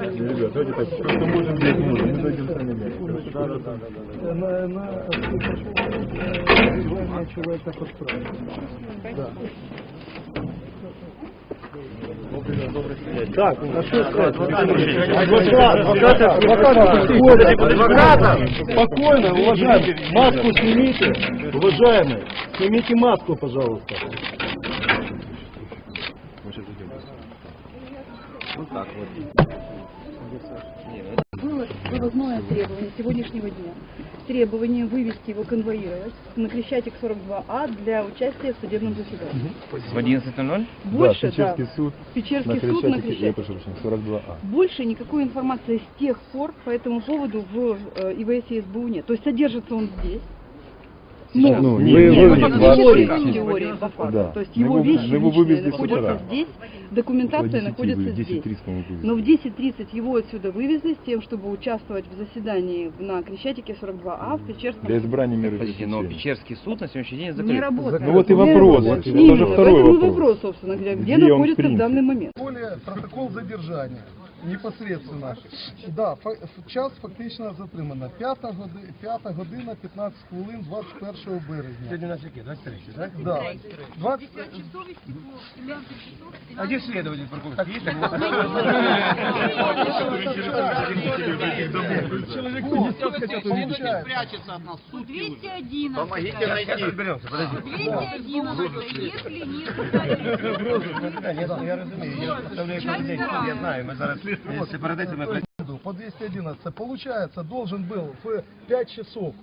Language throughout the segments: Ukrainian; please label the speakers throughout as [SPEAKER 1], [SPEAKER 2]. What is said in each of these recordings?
[SPEAKER 1] Ребят, давайте так, просто можем взять можно, мы зайдем сами глянем. Да, да, да, да.
[SPEAKER 2] На, на желание человека подправить. Да. Так, а что сказать? Адвокат, адвокат! Спокойно, уважаемый, маску снимите, уважаемый, снимите маску, пожалуйста.
[SPEAKER 3] Было вывозное требование сегодняшнего дня. Требование вывести его конвоировать на Крещатик 42А для участия в судебном заседании.
[SPEAKER 4] В 11.00?
[SPEAKER 3] Больше,
[SPEAKER 1] да, Печерский
[SPEAKER 3] да.
[SPEAKER 1] суд
[SPEAKER 3] Печерский
[SPEAKER 1] на
[SPEAKER 3] суд на
[SPEAKER 1] Крещатике, я
[SPEAKER 3] Крещатике.
[SPEAKER 1] прошу прощения, 42А.
[SPEAKER 3] Больше никакой информации с тех пор по этому поводу в э, ИВС и СБУ нет. То есть содержится он здесь.
[SPEAKER 1] Сейчас, ну,
[SPEAKER 3] нет,
[SPEAKER 1] вы
[SPEAKER 3] нет, ну, теория,
[SPEAKER 1] сюда.
[SPEAKER 3] теория, по факту.
[SPEAKER 1] Да.
[SPEAKER 3] То есть его
[SPEAKER 1] его-
[SPEAKER 3] вещи
[SPEAKER 1] его
[SPEAKER 3] личные находятся здесь, документация
[SPEAKER 1] Около 10
[SPEAKER 3] находится
[SPEAKER 1] вы-
[SPEAKER 3] здесь.
[SPEAKER 1] 10:30, по-моему, вывезли.
[SPEAKER 3] Но в 10.30 его отсюда вывезли с тем, чтобы участвовать в заседании на Крещатике 42А в Печерском
[SPEAKER 1] Для избрания меры
[SPEAKER 4] Подождите, но. Печерский суд на сегодняшний день закрыт.
[SPEAKER 3] Не работает.
[SPEAKER 1] Ну вот и вопрос,
[SPEAKER 3] Именно,
[SPEAKER 1] уже второй вопрос.
[SPEAKER 3] вопрос, собственно говоря, где,
[SPEAKER 1] Где
[SPEAKER 3] находится в данный момент.
[SPEAKER 2] Более протокол задержання непосредственно. Да, фа- час фактично затримано. П'ята година, п'ята година 15 хвилин 21 березня.
[SPEAKER 5] Сегодня у нас какие? 23, да?
[SPEAKER 2] Да. 20...
[SPEAKER 5] А где следователь прокурор? Есть
[SPEAKER 2] Получается.
[SPEAKER 6] 211.
[SPEAKER 5] Помогите найти. Разберемся, подожди.
[SPEAKER 6] 211. Если нет
[SPEAKER 5] Я, розумію, я представляю суд, я знаю, ми зараз.
[SPEAKER 2] По 211. Получается, должен был в 5 часов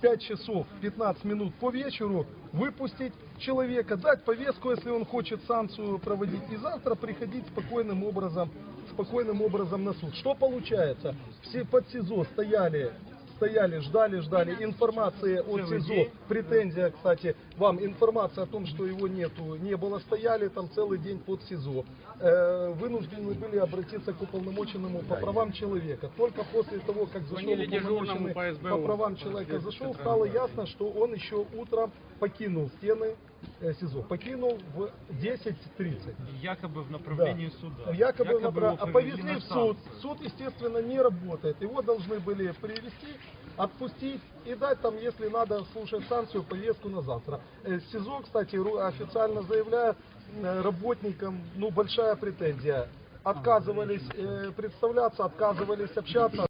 [SPEAKER 2] 5 часов 15 минут по вечеру выпустить человека, дать повестку, если он хочет санкцию проводить, и завтра приходить спокойным образом, спокойным образом на суд. Что получается? Все под СИЗО стояли, стояли, ждали, ждали. Информации от СИЗО, претензия, кстати, вам, информация о том, что его нету, не было, стояли там целый день под СИЗО. Э, вынуждены были обратиться к уполномоченному по правам человека. Только после того, как зашел уполномоченный по правам человека зашел, стало ясно, что он еще утром покинул стены э, СИЗО. Покинул в 10.30.
[SPEAKER 7] Якобы в направлении суда.
[SPEAKER 2] Якобы, направ-
[SPEAKER 7] его
[SPEAKER 2] а
[SPEAKER 7] повезли
[SPEAKER 2] в суд. Суд, естественно, не работает. Его должны были привести, отпустить и дать там, если надо слушать санкцию, повестку на завтра. Э, СИЗО, кстати, официально заявляю э, работникам, ну, большая претензия. Отказывались э, представляться, отказывались общаться.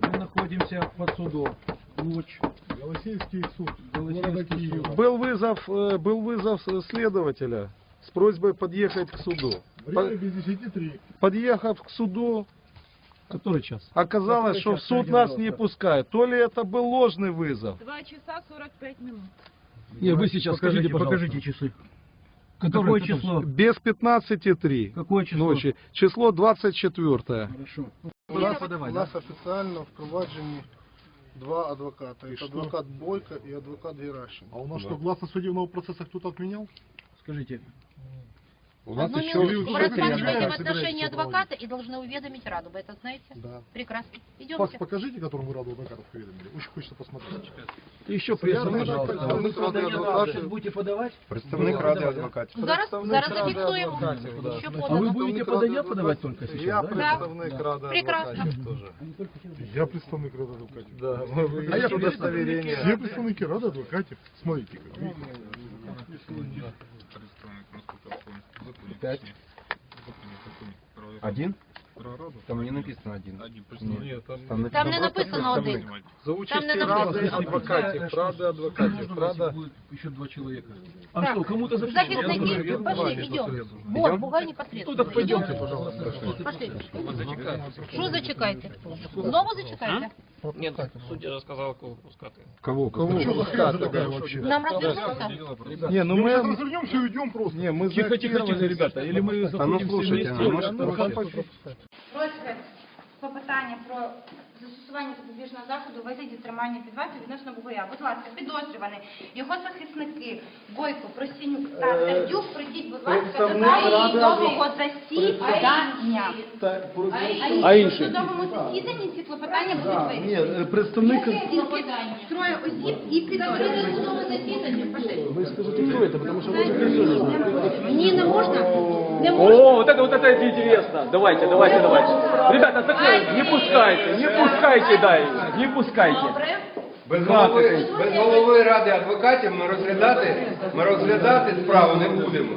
[SPEAKER 5] Мы находимся под судом. Ночь.
[SPEAKER 2] Голосеевский суд.
[SPEAKER 5] Голосеевский суд.
[SPEAKER 2] Был вызов, был вызов следователя с просьбой подъехать к суду. По- Подъехав к суду,
[SPEAKER 5] Который час?
[SPEAKER 2] оказалось, что в суд нас не пускают. То ли это был ложный вызов.
[SPEAKER 6] 2 часа 45 минут.
[SPEAKER 5] Не, вы сейчас скажите, покажите часы. Какое число?
[SPEAKER 2] Без 15,3
[SPEAKER 5] Какое число?
[SPEAKER 2] ночи. Число 24.
[SPEAKER 5] Хорошо.
[SPEAKER 8] У нас, у нас офіційно впроваджені два адвоката. Это адвокат Бойко и адвокат Геращенко.
[SPEAKER 1] А у нас что, гласно судебного процесса кто-то отменял?
[SPEAKER 5] Скажите.
[SPEAKER 1] У нас
[SPEAKER 9] Одну
[SPEAKER 1] еще...
[SPEAKER 9] минуту. Мы рассматриваем
[SPEAKER 1] собирается
[SPEAKER 9] в отношении
[SPEAKER 1] проводить.
[SPEAKER 9] адвоката и должны уведомить Раду. Вы это знаете?
[SPEAKER 8] Да.
[SPEAKER 9] Прекрасно.
[SPEAKER 1] Факт
[SPEAKER 9] Идемте.
[SPEAKER 1] покажите, которым вы раду адвокатов уведомили. Очень хочется посмотреть.
[SPEAKER 5] Еще пресса, пожалуйста.
[SPEAKER 8] Представник Ради адвокатів.
[SPEAKER 5] будете подавать?
[SPEAKER 1] Представник Ради адвокатів.
[SPEAKER 9] Зараз, зараз зафиксуем.
[SPEAKER 2] да.
[SPEAKER 9] Еще
[SPEAKER 5] А вы
[SPEAKER 9] подано.
[SPEAKER 5] будете подання подавать только
[SPEAKER 8] Я
[SPEAKER 5] сейчас, да?
[SPEAKER 8] представник Ради
[SPEAKER 9] Прекрасно.
[SPEAKER 8] адвокатів теж.
[SPEAKER 1] Я представник Ради адвокатів.
[SPEAKER 8] Да.
[SPEAKER 2] А я
[SPEAKER 8] Є удостоверення.
[SPEAKER 1] Все представники Ради адвокатів. Смотрите, как Видите.
[SPEAKER 4] Один? Там не написано один.
[SPEAKER 8] Нет, там
[SPEAKER 9] Там не написано один.
[SPEAKER 2] За
[SPEAKER 9] Там не
[SPEAKER 2] участие
[SPEAKER 9] написано.
[SPEAKER 2] Ради адвокатів. Ради адвокатів.
[SPEAKER 5] Будет еще два человека? А что, кому-то записано?
[SPEAKER 9] Захисники, пошли, идем. Вот, Бугай непосредственно.
[SPEAKER 5] Ну так пойдемте,
[SPEAKER 9] Идем.
[SPEAKER 5] пожалуйста.
[SPEAKER 9] Пошли. Что зачекайте? Снова зачекайте?
[SPEAKER 7] Нет, судья же сказал, кого пускати.
[SPEAKER 1] Кого? Кого? вообще?
[SPEAKER 9] Нам развернуться?
[SPEAKER 2] Не, ну
[SPEAKER 1] Мы сейчас
[SPEAKER 2] мы...
[SPEAKER 1] развернемся и уйдем просто.
[SPEAKER 2] Не, мы
[SPEAKER 5] Тихо, тихо, тихо, ребята. Или мы
[SPEAKER 4] А ну
[SPEAKER 5] заходим все
[SPEAKER 4] слушайте,
[SPEAKER 5] вместе?
[SPEAKER 4] а может...
[SPEAKER 2] Ну,
[SPEAKER 9] Просьба клопотання про застосування запобіжного заходу у вигляді тримання під вартою відносно Бугая. Будь ласка, підозрюваний, його захисники Бойко, Просінюк та Сердюк, прийдіть, будь ласка, до
[SPEAKER 2] Представник
[SPEAKER 9] зали
[SPEAKER 2] Ради
[SPEAKER 9] судового засідання.
[SPEAKER 2] Так, про-
[SPEAKER 9] А в судовому засіданні ці клопотання будуть
[SPEAKER 2] Ні,
[SPEAKER 9] вирішені.
[SPEAKER 2] е, представник...
[SPEAKER 9] Троє осіб і підозрюваний.
[SPEAKER 2] Ви скажите, кто это, потому что вы же персона.
[SPEAKER 9] Ні, не можна. Не можна.
[SPEAKER 5] О, вот это вот это интересно. Давайте, давайте, давайте. Ребята, такое не пускайте, не пускайте, дай, не пускайте.
[SPEAKER 4] Без голови, без голови ради адвокатів ми розглядати, ми розглядати справу не будемо.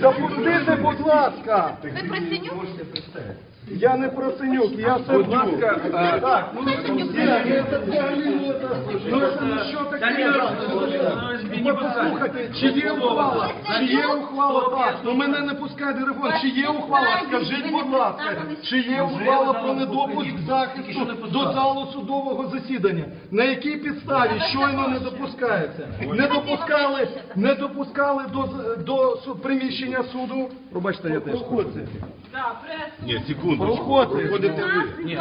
[SPEAKER 2] Запустите, будь ласка.
[SPEAKER 9] Ви Просінюк?
[SPEAKER 2] Я не Проценюк, я.
[SPEAKER 5] Будь ласка, е,
[SPEAKER 2] Так, ну, це взагалі, ну, ну, це, що таке? Ви послухайте, чи є ухвала? Чи є ухвала? Так, ну мене не пускає телефон. Чи є ухвала? Скажіть, будь ласка, чи є ухвала про недопуск захисту до залу судового засідання? На якій підставі щойно не допускається? Не допускали, не допускали до, до приміщення суду. Пробачте, я теж.
[SPEAKER 1] Ні, секунду. Проходите ви.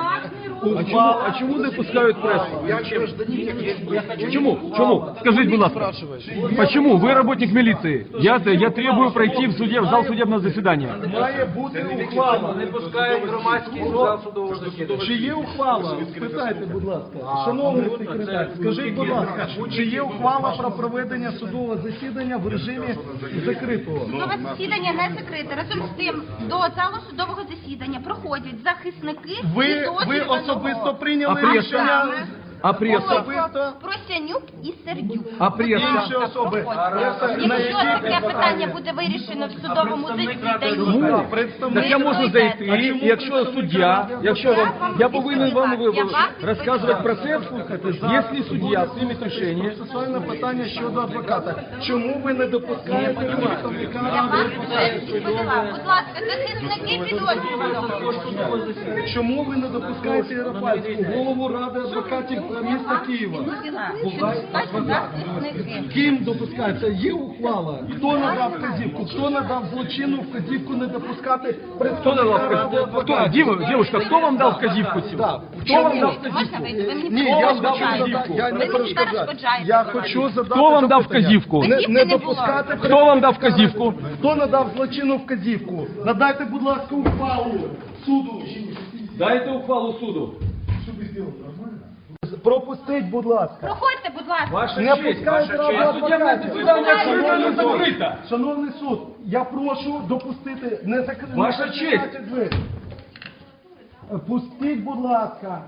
[SPEAKER 5] А чому, не пускають прессу? Чему? Чему? Скажите, будь ласка. Почему? Вы работник милиции. Я, я требую пройти в суде, в зал судебного заседания.
[SPEAKER 2] Має бути ухвала.
[SPEAKER 10] Не пускають громадський зал судового засідання.
[SPEAKER 2] Чи є ухвала? Спитайте, будь ласка. Шановний секретар, скажіть, будь ласка, чи є ухвала про проведення судового засідання в режимі закритого?
[SPEAKER 9] Судове засідання не закрите. Разом з тим, до залу судового засідання проходять захисники
[SPEAKER 2] Ви, ви особисто прийняли рішення?
[SPEAKER 5] А пресса?
[SPEAKER 2] Особисто?
[SPEAKER 9] Просянюк і Сердюк.
[SPEAKER 5] А пресса?
[SPEAKER 2] Інші особи. Преса,
[SPEAKER 9] Якщо таке питання буде вирішено в судовому засіданні,
[SPEAKER 5] Ну,
[SPEAKER 2] представник-
[SPEAKER 5] так я можу зайти, і якщо суддя, якщо вам, я повинен вам ви- розказувати процес, якщо суддя прийме рішення,
[SPEAKER 2] процесуальне питання щодо адвоката. Чому ви не допускаєте представника.
[SPEAKER 9] Будь ласка, захисники підозрюваного.
[SPEAKER 2] Чому ви не допускаєте Єропальську, голову ради адвокатів міста Києва? Ким допускається? Є ухвала. Хто надав вказівку? Хто надав злочинну вказівку не допускати
[SPEAKER 5] Хто дав
[SPEAKER 2] представника
[SPEAKER 5] вказівку? Хто, дівушка, хто вам дав вказівку цю? Хто вам дав вказівку?
[SPEAKER 2] Ні, я хочу
[SPEAKER 9] перешкоджаєте.
[SPEAKER 2] задати, я не перешкоджаю. Я хочу задати
[SPEAKER 5] Хто вам дав вказівку?
[SPEAKER 2] Не, допускати
[SPEAKER 5] Хто вам дав вказівку?
[SPEAKER 2] Хто надав злочинну вказівку? Надайте, будь ласка, ухвалу суду.
[SPEAKER 5] Дайте ухвалу суду.
[SPEAKER 2] Пропустіть, будь ласка.
[SPEAKER 9] Проходьте, будь ласка.
[SPEAKER 5] Ваша
[SPEAKER 2] Не
[SPEAKER 5] честь,
[SPEAKER 2] пускають
[SPEAKER 5] ваша
[SPEAKER 2] раду адвокатів.
[SPEAKER 5] не
[SPEAKER 2] Шановний суд,
[SPEAKER 5] закрите.
[SPEAKER 2] Шановний суд, я прошу допустити, не закрити.
[SPEAKER 5] Ваша честь.
[SPEAKER 2] двері. Пустіть, будь ласка.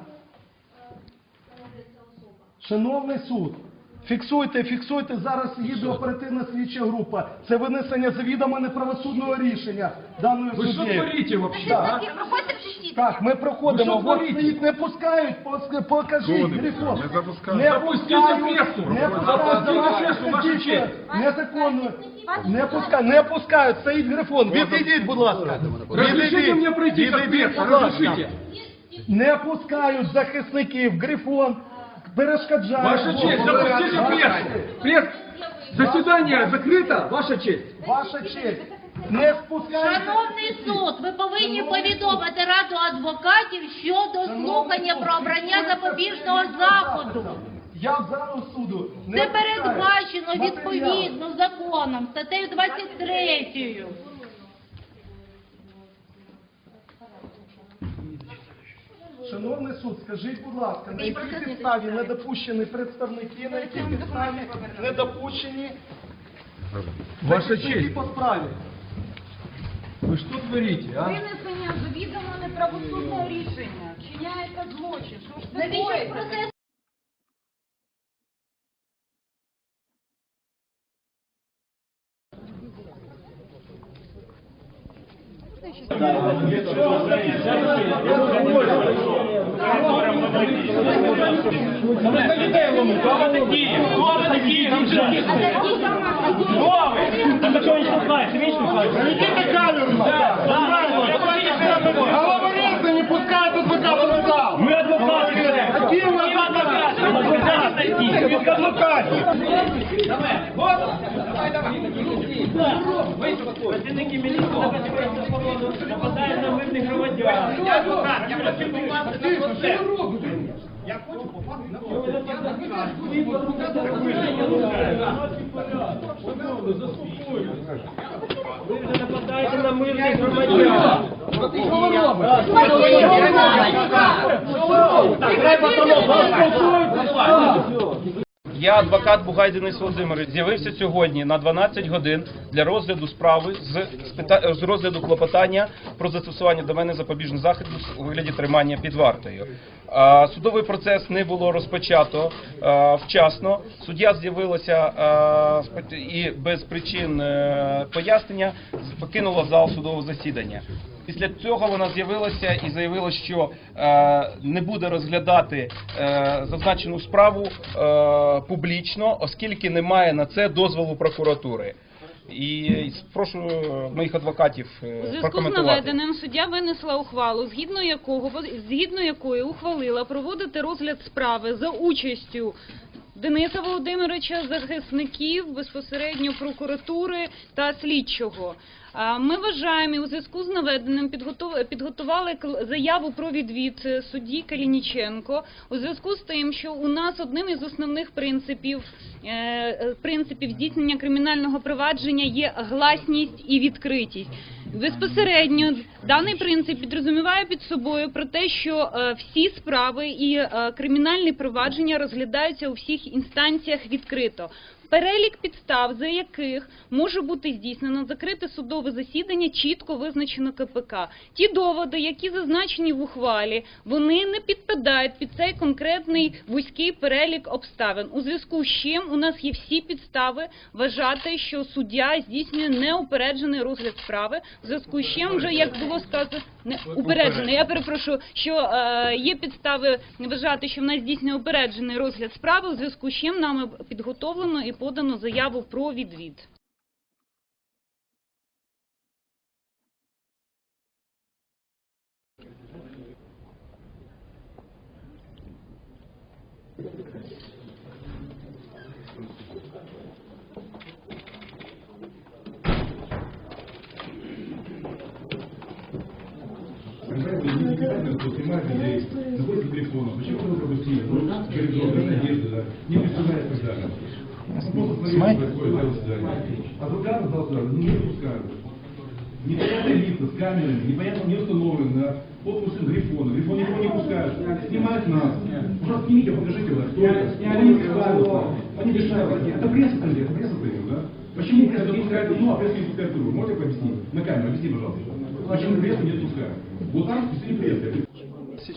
[SPEAKER 2] Шановний суд, фіксуйте, фіксуйте, зараз їде оперативна слідча група. Це винесення завідомо неправосудного рішення даної
[SPEAKER 5] Ви що творите вообще, а?
[SPEAKER 9] Проходьте в.
[SPEAKER 2] Так, ми проходимо.
[SPEAKER 5] Ви що творите?
[SPEAKER 2] стоїть, не пускають, пос- покажіть
[SPEAKER 1] Згоден.
[SPEAKER 2] грифон.
[SPEAKER 1] Не запускають.
[SPEAKER 2] Не
[SPEAKER 5] Запустіть
[SPEAKER 2] пускають,
[SPEAKER 5] пресу.
[SPEAKER 2] не пускають
[SPEAKER 5] Запустіть
[SPEAKER 2] за ваші
[SPEAKER 5] ваша честь.
[SPEAKER 2] Незаконно. Не пускають, не пускають, стоїть грифон. Відійдіть, будь ласка.
[SPEAKER 5] Разрешите мне пройти как
[SPEAKER 2] Відійдіть, будь ласка.
[SPEAKER 5] разрешите.
[SPEAKER 2] Не пускають захисників, грифон. Перешкоджають.
[SPEAKER 5] Ваша честь, запустите прессу. Пресс... Заседание закрыто, ваша честь.
[SPEAKER 2] Ваша честь. Не спускають.
[SPEAKER 11] Шановний суд, ви повинні повідомити раду адвокатів щодо слухання про обрання запобіжного заходу.
[SPEAKER 2] Я в залу суду. Не
[SPEAKER 11] Це передбачено відповідно законом, статтею 23.
[SPEAKER 2] Шановний суд, скажіть, будь ласка, на якій підставі не допущені представники, на якій підставі не допущені
[SPEAKER 5] Ваша честь.
[SPEAKER 2] по справі?
[SPEAKER 5] Ви що творите, а?
[SPEAKER 12] Винесення завідомо неправосудного рішення. Вчиняється злочин. Що ж це
[SPEAKER 11] Навіщо процес
[SPEAKER 2] Говорите, не пускают адвоката в зал! Мы адвокаты! Какие вы адвокаты? Адвокаты!
[SPEAKER 5] Працівники міліції забезпечення охорону нападають на мирних громадян. Я адвокат, я хочу попасти на процес. Я хочу попасти на Ви вже нападаєте на мирних громадян.
[SPEAKER 7] Я адвокат Бугай Денис. З'явився сьогодні на 12 годин для розгляду справи з, з, розгляду клопотання про застосування до мене запобіжних заходів у вигляді тримання під вартою. Судовий процес не було розпочато вчасно. Суддя з'явилася і без причин е, пояснення покинула зал судового засідання. Після цього вона з'явилася і заявила, що е, не буде розглядати е, зазначену справу е, публічно, оскільки немає на це дозволу прокуратури. І прошу моїх адвокатів
[SPEAKER 6] У зв'язку з
[SPEAKER 7] прокоментувати.
[SPEAKER 6] наведеним суддя винесла ухвалу, згідно якого згідно якої ухвалила проводити розгляд справи за участю Дениса Володимировича, захисників безпосередньо прокуратури та слідчого. Ми вважаємо і у зв'язку з наведеним підготували заяву про відвід е, судді Калініченко у зв'язку з тим, що у нас одним із основних принципів е, е, принципів здійснення кримінального провадження є гласність і відкритість. Безпосередньо даний принцип підрозуміває під собою про те, що е, всі справи і е, кримінальні провадження розглядаються у всіх інстанціях відкрито. Перелік підстав, за яких може бути здійснено закрите судове засідання, чітко визначено КПК. Ті доводи, які зазначені в ухвалі, вони не підпадають під цей конкретний вузький перелік обставин. У зв'язку з чим у нас є всі підстави вважати, що суддя здійснює неупереджений розгляд справи. В зв'язку з чим вже як було сказано, не упереджений. Я перепрошую, що е, є підстави вважати, що в нас здійснює упереджений розгляд справи. У зв'язку з чим нами підготовлено і подано заяву про відвід.
[SPEAKER 13] телефона. Почему вы пропустили? Ну, говорит, надежда, да. Не представляет тогда. Смотрите. Адвокаты зал суда не выпускают. Непонятные лица с камерами, непонятно не установлены на подпуске грифона. Грифон никого не пускают. Снимают нас. Пожалуйста, снимите, покажите, вот, это. Они не пускают. Они мешают. Это пресса, это пресса стоит, да? Почему пресса не пускает одну, а пресса не пускает другую? Можете пообъяснить? На камеру, объясни, пожалуйста. Почему прессу не пускают? Вот там специально пресса.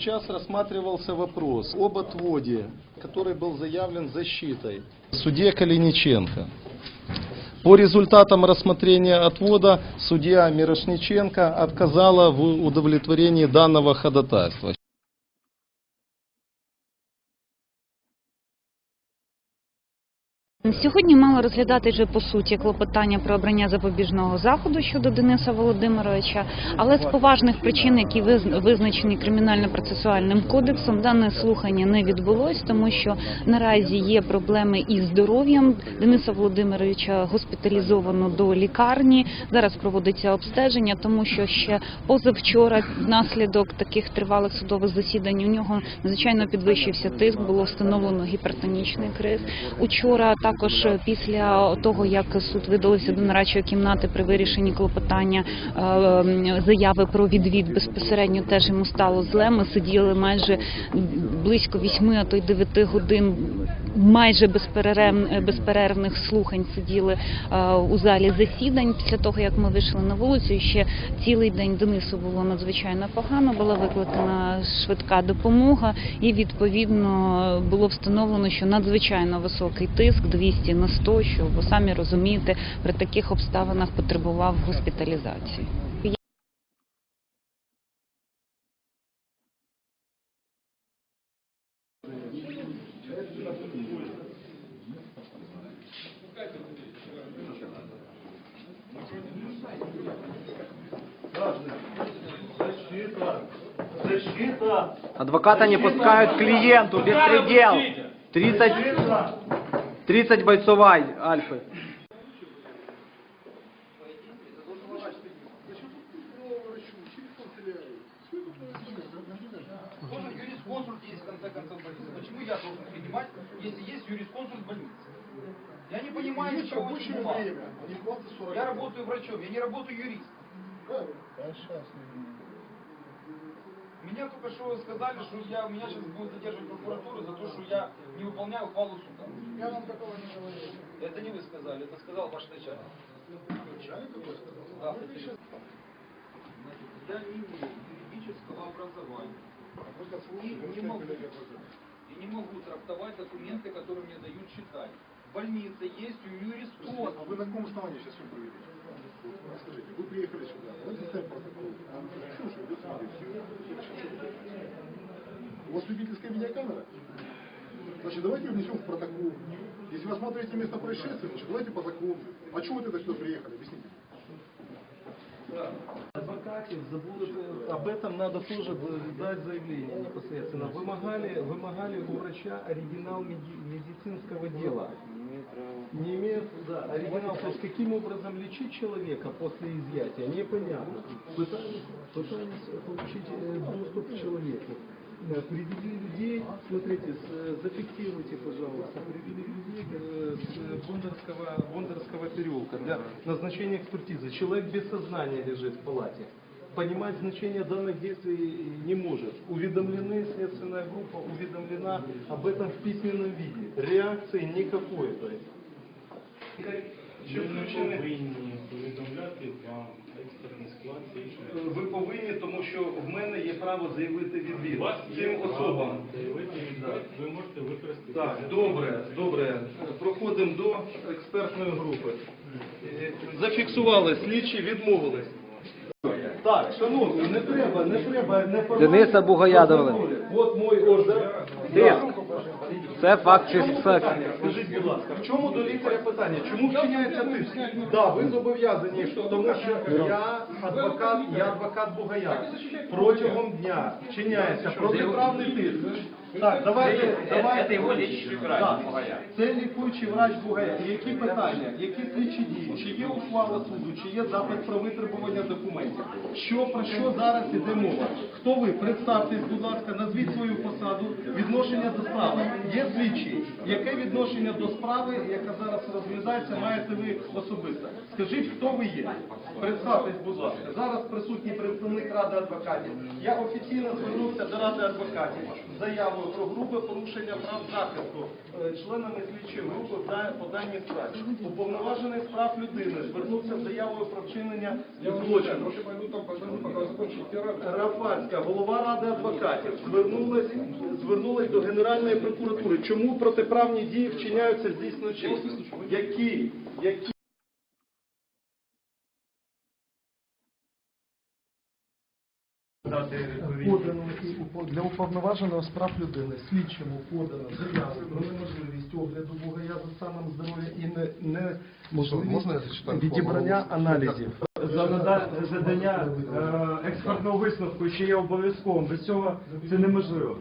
[SPEAKER 2] Сейчас рассматривался вопрос об отводе, который был заявлен защитой. Судья Калиниченко. По результатам рассмотрения отвода судья Мирошниченко отказала в удовлетворении данного ходатайства.
[SPEAKER 6] Сьогодні мало розглядати вже по суті клопотання про обрання запобіжного заходу щодо Дениса Володимировича, але з поважних причин, які виз- визначені кримінально-процесуальним кодексом, дане слухання не відбулось, тому що наразі є проблеми із здоров'ям Дениса Володимировича госпіталізовано до лікарні. Зараз проводиться обстеження, тому що ще позавчора, внаслідок таких тривалих судових засідань, у нього надзвичайно підвищився тиск, було встановлено гіпертонічний криз. Учора також після того, як суд видалився до нарадчої кімнати при вирішенні клопотання е, заяви про відвід безпосередньо теж йому стало зле. Ми сиділи майже близько вісьми, а то й дев'яти годин майже безперервн- безперервних слухань сиділи е, у залі засідань. Після того як ми вийшли на вулицю, ще цілий день Денису було надзвичайно погано. Була викликана швидка допомога, і відповідно було встановлено, що надзвичайно високий тиск 200 на 100, що ви самі розумієте, при таких обставинах потребував госпіталізації.
[SPEAKER 10] Адвоката не пускают клиенту, беспредел. 30, 30 бойцовай Альфы.
[SPEAKER 14] я не понимаю
[SPEAKER 8] Юрист
[SPEAKER 14] ничего,
[SPEAKER 8] рабочее
[SPEAKER 14] чему
[SPEAKER 8] время,
[SPEAKER 14] Я работаю врачом, я не работаю юристом. Меня только что сказали, что я, меня сейчас будет задерживать прокуратура за то, что я не выполняю ухвалу суда.
[SPEAKER 8] Я вам такого не говорил.
[SPEAKER 14] Это не вы сказали, это сказал ваш начальник.
[SPEAKER 8] Начальник какой сказал?
[SPEAKER 14] Да. Значит, я не имею юридического образования. И не могу, и не могу трактовать документы, которые мне дают читать. В больнице есть юрисконсульт.
[SPEAKER 8] А вы на каком основании сейчас все проведете? Скажите, вы приехали сюда, давайте составим протокол. Что же, идет. У вас любительская видеокамера? Значит, давайте внесем в протокол. Если вы осматриваете место происшествия, значит, давайте по закону. А чего вы тогда сюда приехали? Объясните.
[SPEAKER 10] Адвокатов забудут, э, об этом надо тоже дать заявление непосредственно. Вымогали, вымогали у врача оригинал меди- медицинского дела. Не имеет, да, оригинал. То есть каким образом лечить человека после изъятия, непонятно. Пытались, пытались получить э, доступ к человеку. Э, Привели людей, смотрите, с- э, зафиксируйте, пожалуйста, привели людей э, с Бондарского, Бондарского переулка для назначения экспертизы. Человек без сознания лежит в палате. Понимать значение данных действий не может. Уведомлены, следственная группа уведомлена об этом в письменном виде. Реакции никакой. То есть. Чи включені?
[SPEAKER 15] повідомляти вам експертний склад цієї
[SPEAKER 10] Ви повинні, тому що в мене є право заявити відвід цим особам.
[SPEAKER 15] ви можете використати.
[SPEAKER 10] Так, добре, добре. Проходимо до експертної групи. Зафіксували, слідчі відмовились. Так, шановні, не треба, не треба, не
[SPEAKER 2] Дениса Бугая довели.
[SPEAKER 10] От мой ордер.
[SPEAKER 2] Тиск. Це факт чи факт.
[SPEAKER 10] Скажіть, будь ласка, в чому до лікаря питання? Чому вчиняється тиск? Да, ви зобов'язані, тому що я адвокат, я адвокат Бугая. Протягом дня вчиняється протиправний тиск. Так, давайте, давайте.
[SPEAKER 14] його лічний врач Бугая.
[SPEAKER 10] Це лікуючий врач Бугая. Які питання? Які слідчі дії? Чи є ухвала суду? Чи є запит про витребування документів? Що про що зараз іде мова? Хто ви? Представтесь, будь ласка, назвіть свою посаду, відношення до справи. Є слідчий. Яке відношення до справи, яка зараз розглядається, маєте ви особисто? Скажіть, хто ви є? Представтесь, будь ласка. Зараз присутній представник Ради адвокатів. Я офіційно звернувся до Ради адвокатів з заявою про грубе порушення прав захисту е, членами слідчої групи та по даній справі. Уповноважений з прав людини звернувся з заявою про вчинення злочину. Рафальська, голова Ради адвокатів, звернулась, звернулась до Генеральної прокуратури. Чому протиправні дії вчиняються здійснюючи? Які? Які? Подано і упо- для уповноваженого з прав людини слідчому подано заяву про неможливість огляду Бугая за станом здоров'я і не, не можливість
[SPEAKER 8] можна я зачитаю
[SPEAKER 10] відібрання
[SPEAKER 8] формулу?
[SPEAKER 10] аналізів.
[SPEAKER 7] За нада- задання е, експертного висновку ще є обов'язковим. Без цього це неможливо.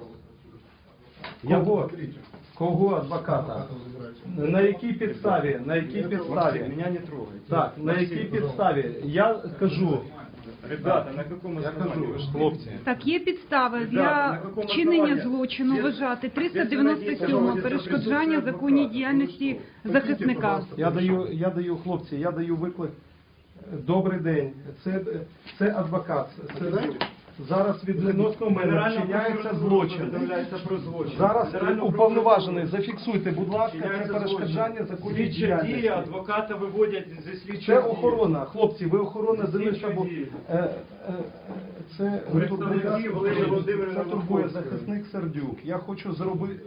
[SPEAKER 10] Кого? Кого адвоката? На якій підставі? На якій підставі?
[SPEAKER 7] Меня не трогайте.
[SPEAKER 10] Так, на якій підставі? Я кажу,
[SPEAKER 7] Ребята, на каком
[SPEAKER 10] я
[SPEAKER 7] основании?
[SPEAKER 10] кажу, хлопці.
[SPEAKER 6] Так, є підстави для вчинення злочину вважати 397 перешкоджання законній діяльності захисника.
[SPEAKER 10] Я даю, я даю, хлопці, я даю виклик. Добрий день. Це, це адвокат. Це, зараз відносно мене вчиняється злочин.
[SPEAKER 7] про злочин.
[SPEAKER 10] Зараз уповноважений, зафіксуйте, будь ласка, це перешкоджання законній
[SPEAKER 7] Слідчі
[SPEAKER 10] діяльності.
[SPEAKER 7] дії адвоката виводять зі слідчих
[SPEAKER 10] Це охорона, хлопці, ви охорона Бу...
[SPEAKER 7] дії.
[SPEAKER 10] Е, е, Це
[SPEAKER 7] Представники
[SPEAKER 10] турбує-
[SPEAKER 7] Валерія Володимирівна
[SPEAKER 10] це турбує
[SPEAKER 7] Луковська.
[SPEAKER 10] захисник Сердюк. Я хочу зробити,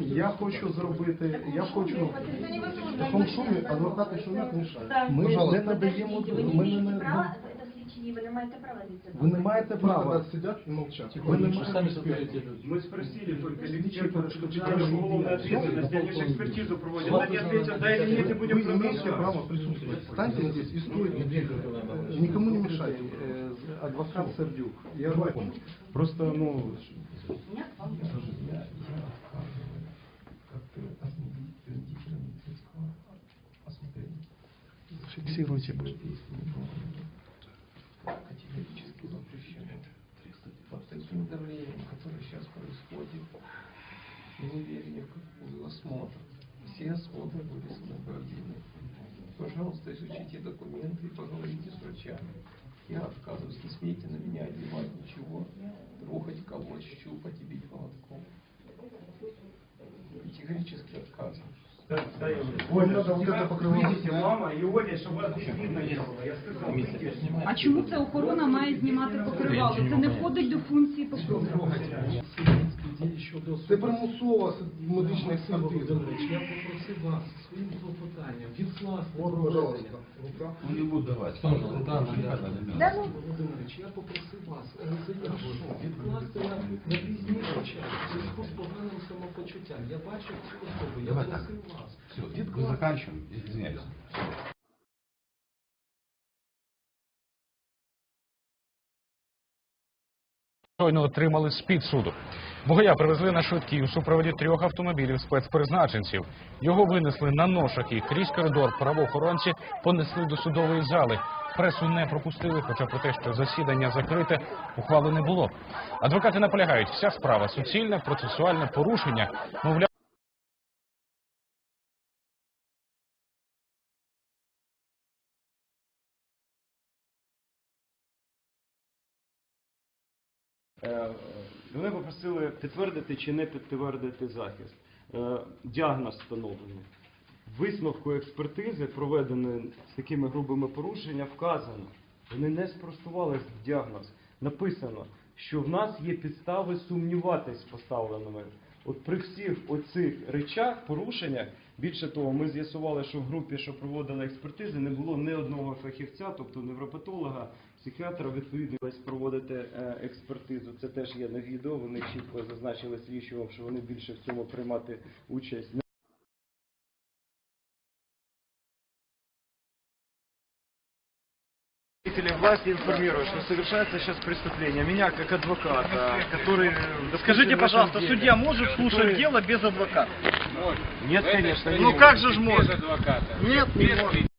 [SPEAKER 10] я хочу зробити, я хочу
[SPEAKER 8] В таком шуме адвокаты шумят, мешают.
[SPEAKER 10] Ми не надаємо, ми не,
[SPEAKER 9] маєте
[SPEAKER 10] не-
[SPEAKER 9] права, це слідчі, ви не маєте права звідси.
[SPEAKER 10] ви не маєте
[SPEAKER 8] Пусть
[SPEAKER 10] права.
[SPEAKER 8] тогда сидят и молчат.
[SPEAKER 10] Ви не маєте
[SPEAKER 7] Мы спросили только
[SPEAKER 10] Слідчі
[SPEAKER 7] эксперта,
[SPEAKER 10] перешкоджання
[SPEAKER 7] что уголовная
[SPEAKER 10] дії.
[SPEAKER 7] ответственность, они же экспертизу проводят. Они ответят, да или нет, и будем
[SPEAKER 8] Вы имеете
[SPEAKER 7] продолжать.
[SPEAKER 8] право присутствовать. Встаньте здесь и стойте. Э, Никому не мешайте.
[SPEAKER 10] Е, Адвокат Сердюк. Я
[SPEAKER 7] Просто, ну,
[SPEAKER 10] Фиксируйте.
[SPEAKER 16] Категорически запрещено. Под таким давлением, которое сейчас происходит, не верили в осмотр.
[SPEAKER 14] Все осмотры были самопродивны. Пожалуйста, изучите документы и поговорите с врачами. Я отказываюсь, не смейте на меня одевать ничего, трогать, колоть, щупать и бить молотком. Категорически отказываюсь.
[SPEAKER 17] Вот надо вот это покрывало. Видите, мама и Оля, чтобы вас здесь видно не было. Я сказал, выйдешь.
[SPEAKER 6] А чому це охорона має знімати покривало? Це не входить до функції покривала.
[SPEAKER 8] Це примусова медична експертиза.
[SPEAKER 14] Я попросив вас своїм клопотанням відкласти
[SPEAKER 8] Пожалуйста.
[SPEAKER 18] Он не будет давать.
[SPEAKER 19] Да ну.
[SPEAKER 14] Володимирович, я попросив вас е, заяву відкласти на, на пізніше час в зв'язку з поганим самопочуттям. Я бачив цю особу, я
[SPEAKER 18] Давай так.
[SPEAKER 14] просив вас.
[SPEAKER 18] Все, мы заканчиваем. Извиняюсь.
[SPEAKER 13] Щойно отримали з-під суду. Бугая привезли на швидкій у супроводі трьох автомобілів спецпризначенців. Його винесли на ношах і крізь коридор правоохоронці понесли до судової зали. Пресу не пропустили, хоча про те, що засідання закрите, ухвали не було. Адвокати наполягають, вся справа суцільне процесуальне порушення, мовляв.
[SPEAKER 7] Вони попросили підтвердити чи не підтвердити захист. Е, Діагноз встановлений. Висновку експертизи, проведеної з такими грубими порушеннями, вказано, вони не спростували діагноз. Написано, що в нас є підстави сумніватись в поставленими. От при всіх оцих речах, порушеннях, більше того, ми з'ясували, що в групі, що проводили експертизи, не було ні одного фахівця, тобто невропатолога, психіатра, відповідно, проводити е, експертизу. Це теж є на відео. Вони чітко зазначили слідчого, що вони більше в цьому приймати участь. Не
[SPEAKER 10] Представители власти информируют, что совершается сейчас преступление. Меня как адвоката, который... Скажите, пожалуйста, судья может слушать дело без адвоката?
[SPEAKER 7] Нет, конечно, не
[SPEAKER 10] Ну
[SPEAKER 7] может.
[SPEAKER 10] как же ж может?
[SPEAKER 7] Без адвоката.
[SPEAKER 10] Нет, не может.